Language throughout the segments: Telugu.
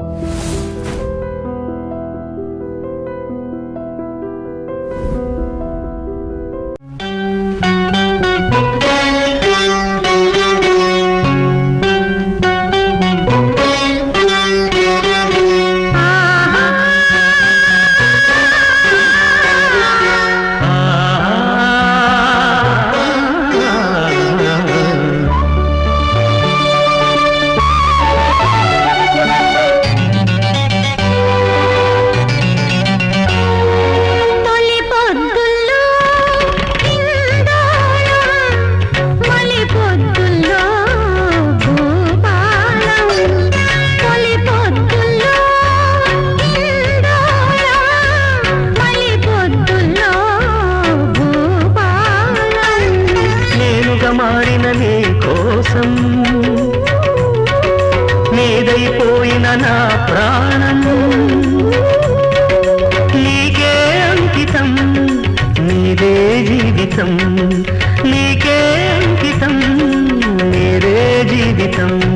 తొలి నా ప్రాణం. నీకే అంకితం నీదే జీవితం. నీకే అంకితం నీదే జీవితం.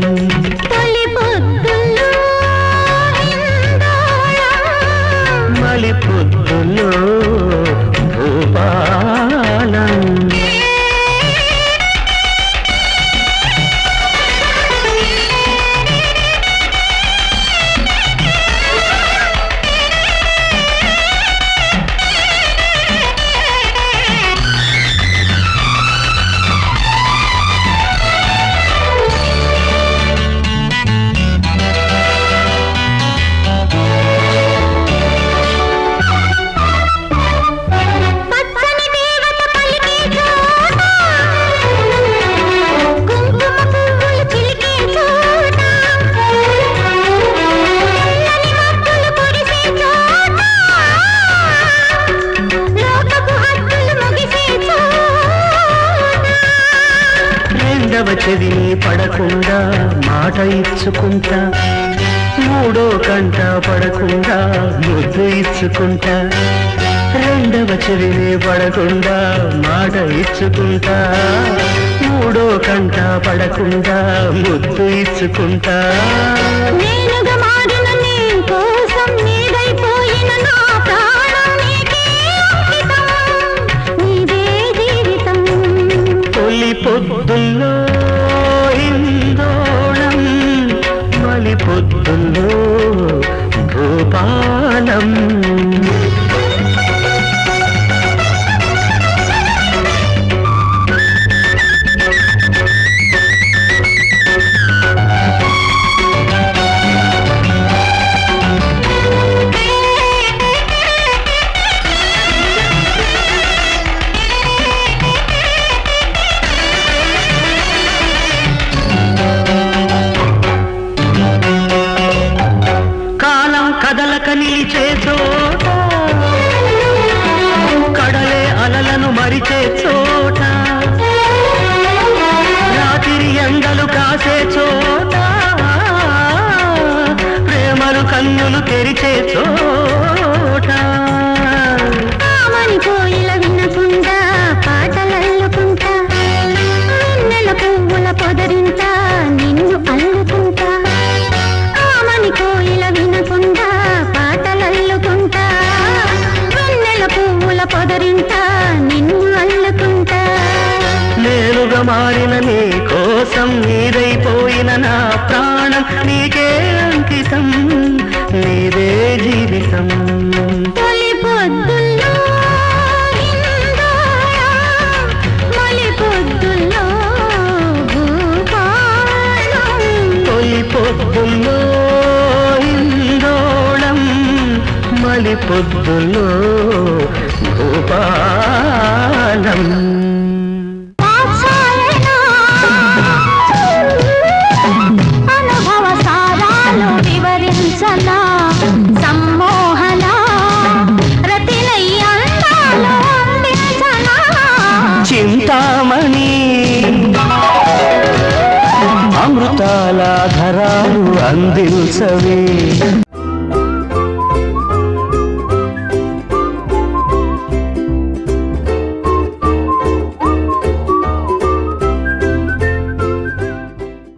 రెండవ చెవిని పడకుండా మాట ఇచ్చుకుంటా. మూడో కంట పడకుండా ముద్దు ఇచ్చుకుంటా. రెండవ చెవిని పడకుండా మాట ఇచ్చుకుంటా. మూడో కంట పడకుండా ముద్దు ఇచ్చుకుంటా. తొలి పొద్దుల్లో ఇందోళం మలి పొద్దుల్లో భూపాలం. కోసం నీదైపోయిన నా ప్రాణం నీకే అంకితం నీదే జీవితం తొలి పొద్దుల్లో ఇందాళం, మలి పొద్దుల్లో భూపాలం. తొలి పొద్దుల్లో ఇందోళం మలి పొద్దుల్లో అమృతాల ధరాలు అందించవే.